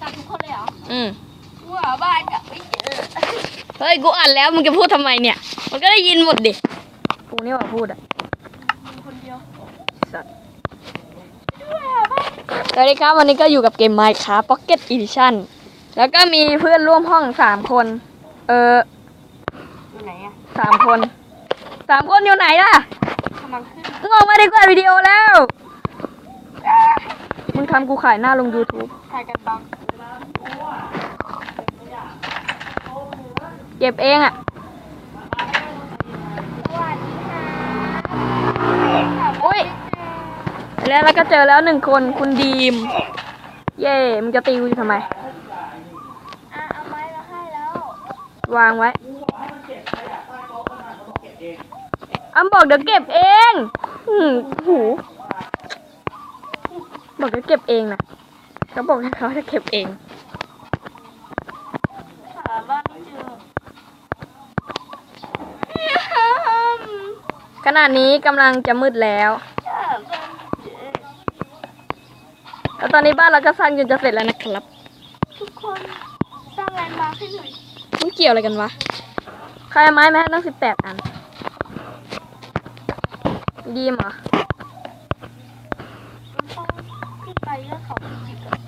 ตัดทุกคนเลยเหรออืมว่าบ้านจะไม่เจอเฮ้ยกูอ่านแล้วมึงจะพูดทำไมเนี่ย มันก็ได้ยินหมดดิกูนี่ว่าพูดอะคนเดียวสัตว์สวัสดีครับวันนี้ก็อยู่กับเกม Minecraft Pocket Edition แล้วก็มีเพื่อนร่วมห้องสามคน เอออยู่ไหนอะสามคนสามคนอยู่ไหนล่ะกำลังขึ้นมึงออกมาดีกว่าวิดีโอแล้ว มึงทำกูขายหน้าลง YouTube ถ่ายกันบัง เก็บเองอะสวัสดีค่ะอุ๊ยแล้วเราก็เจอแล้วหนึ่งคนคุณดีม เย่มึงจะตีกูทำไมอะเอาไม้มาให้แล้ววางไว้อ้ำบอกเดี๋ยวเก็บเองอืมหูบอกจะเก็บเองนะเขาบอกให้เขาจะเก็บเอง หาบ้านไม่เจอ ขณะนี้กำลังจะมืดแล้วหาบ้านไม่เจอแล้วตอนนี้บ้านเราก็สร้างจนจะเสร็จแล้วนะครับ ทุกคนสร้างแลนด์มาร์คให้หน่อยมันเกี่ยวอะไรกันวะ ใครเอาไม้มาให้ตั้งสิบแปดอัน ดีมเหรอมันต้องขึ้นไปเรื่องเขาจริงๆก่อน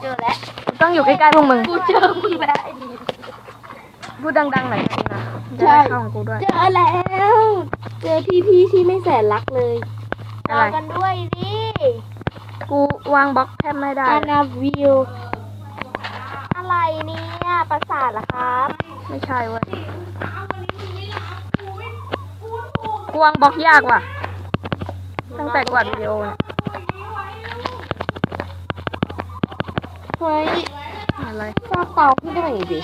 เจอแล้ว ต้องอยู่ใกล้ๆพวกมึง กูเจอมึงแล้วไอ้นี่พูดดังๆหน่อยก็ดีนะจะได้เข้าของกูด้วย เจอแล้ว เจอพี่พี่ๆที่ไม่แสนรักเลยอะไรรอกันด้วยดิกูวางบล็อกแทบไม่ได้อาเลยนาวิว อะไรเนี่ยประสาทเหรอครับ ไม่ใช่เว้ยกูวางบล็อกยากว่ะ ตั้งแต่กวาดวิดีโอเนี่ยเฮ้ยอะไรสร้างเตาขึ้นได้ไงดิ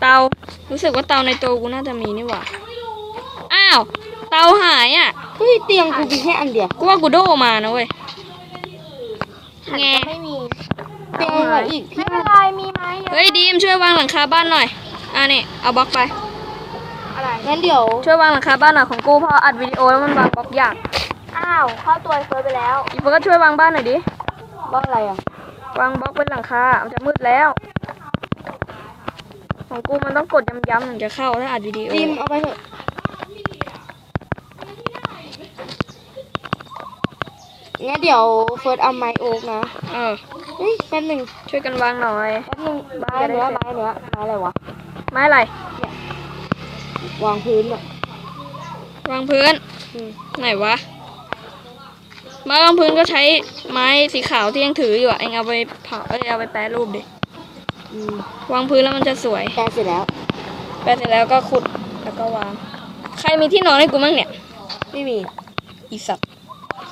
เตา รู้สึกว่าเตาในตัวกูน่าจะมีนี่หว่า อ้าว เตาหายอะเฮ้ยเตียงกูมีแค่อันเดียวกูว่ากูโดมานะเว้ยหันแงก็ไม่มีเตียงเหลืออีกไม่เป็นไรมีไหมเฮ้ยดีมช่วยวางหลังคาบ้านหน่อยอ่านี่เอาบล็อกไป อะไร งั้นเดี๋ยว ช่วยวางหลังคาบ้านหน่อยของกูพออัดวิดีโอแล้วมันวางบล็อกยากอ้าว เข้าตัวไอ้เฟิร์สไปแล้วอีเฟิร์สก็ช่วยวางบ้านหน่อยดิบ้าอะไรอะวางบล็อกบนหลังคามันจะมืดแล้ว ของกูมันต้องกดย้ำๆถึงจะเข้าถ้าอัดวิดีโอจิมเอาไปเถอะ งั้นเดี๋ยวเฟิร์สเอาไม้โอ๊กนะเออเฮ้ยแป๊บหนึ่งช่วยกันวางหน่อยแป๊บหนึ่งไม้เนื้อไม้เนื้อไม้อะไรวะไม้อะไรวางพื้นอะวางพื้นอืมไหนวะไม้วางพื้นก็ใช้ไม้สีขาวที่ยังถืออยู่อะเองเอาไปเผาเอ้ยเอาไปแปรรูปดิอืมวางพื้นแล้วมันจะสวยแปลเสร็จแล้วแปรเสร็จแล้วก็ขุดแล้วก็วาง ใครมีที่นอนให้กูมั่งเนี่ย ไม่มีอีสัตว์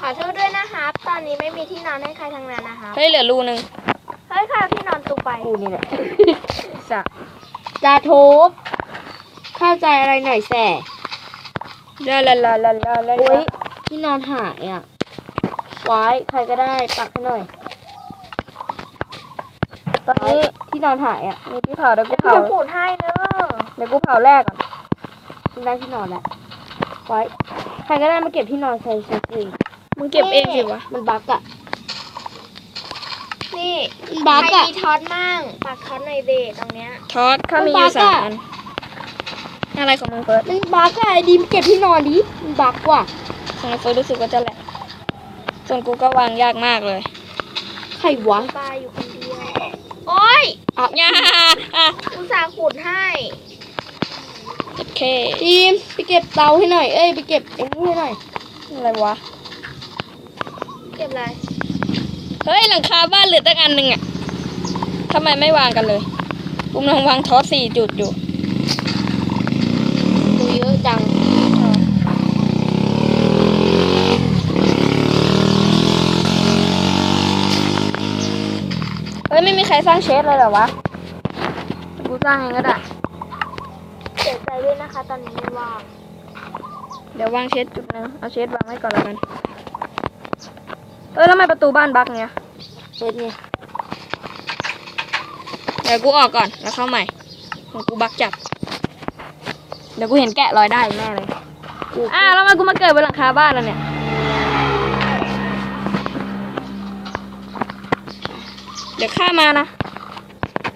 ขอโทษด้วยนะครับ ตอนนี้ไม่มีที่นอนให้ใครทั้งนั้นนะคะเฮ้ยเหลือรูนึงเฮ้ยใครเอาที่นอนตูไป กูนี่แหละอีสัตว์จาทุบเข้าใจอะไรหน่อยแส่ลาลาลาลาลาลาอุ้ยที่นอนหายอะไว้ใครก็ได้ปักให้หน่อย ตอนนี้ที่นอนหายอะ มีที่เผาเดี๋ยวกูเดี๋ยวเผาขูดให้เนอะเดี๋ยวกูเผาแรกก่อนฉันได้ที่นอนแล้วไว้ใครก็ได้มาเก็บที่นอนใส่ชุดสิ มึงเก็บเองสิวะ มันบักอะนี่มันบั๊กใครอะมีท็อตมั่งปักท็อตในอยเดทตรงเนี้ยทอดข้ามีอยู่มันบั๊สากมอะอันอะไรของมึงเฟิร์สมันบักอะไอ้ดีมเก็บที่นอนดิ มันบักว่ะ ของไอ้เฟิร์สรู้สึกว่าจะแหลกส่วนกูก็วางยากมากเลยใครวะปลาอยู่คนเดียวโอ้ยอะย่าอะอุตส่าห์ขุดให้ โอเคดีมไปเก็บเตาให้หน่อย เอ้ยไปเก็บไอ้นี่ให้หน่อย อะไรวะ เก็บอะไร เฮ้ยหลังคาบ้านเหลือตั้งอันหนึ่งอะทำไมไม่วางกันเลยกูกำลังวางทอสสี่จุดอยู่ดูเยอะจังเฮ้ยไม่มีใครสร้างเชดเลยเหรอวะกูสร้างเองก็ได้เสียใจด้วยนะคะ ตอนนี้ไม่ว่าง เดี๋ยววางเชดจุดหนึงเอาเชดวางไว้ก่อนแล้วกัน เออแล้วทำไมประตูบ้านบักเนี่ยเปิดไงเดี๋ยวกูออกก่อนแล้วเข้าใหม่ของกูบักจับ เดี๋ยวกูเห็นแกะรอยได้แน่เลยอ้าวแล้วทำไมากูมาเกิดบนหลังคาบ้านแล้วเนี่ยเดี๋ยวข้ามานะ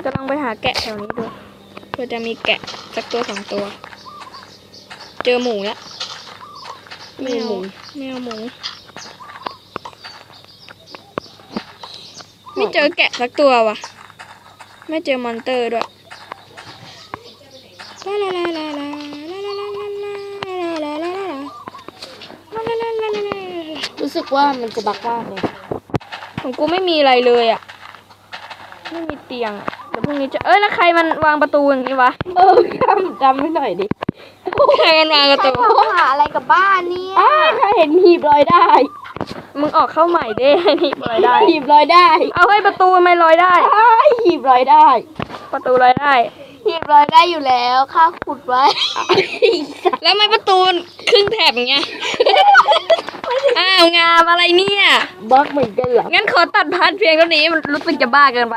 กำลังไปหาแกะแถวนี้ดูเพื่อจะมีแกะสักตัวสองตัว เจอหมูแล้วมีหมูไม่เอาหมู ไม่เจอแกะสักตัวว่ะ ไม่เจอมอนเตอร์ด้วยลาลาลาลาลาลาลาลาลาลาลาลาลาลาลาลาลาลาลารู้สึกว่ามันจะบักมากเลยของกูไม่มีอะไรเลยอะไม่มีเตียงอะเดี๋ยวพรุ่งนี้จะเอ้ยแล้วใครมันวางประตูอย่างนี้วะเออจำจำไว้หน่อยดิใครมันวางประตูเขาหาอะไรกับบ้านเนี่ยอ้าถ้าเห็นหีบลอยได้ มึงออกเข้าใหม่เด้นี่ลอยได้ หีบลอยได้ เอาให้ยประตูทำไมลอยได้อ้ายหีบลอยได้ ประตูลอยได้ หีบลอยได้อยู่แล้วข้าขุดไว้ แล้วทำไมประตูมันครึ่งแถบอย่างเงี้ยอ้าวงามอะไรเนี่ยบักเหมือนกันเหรองั้นขอตัดพาร์ทเพียงเท่านี้มันรู้สึกจะบ้าเกินไป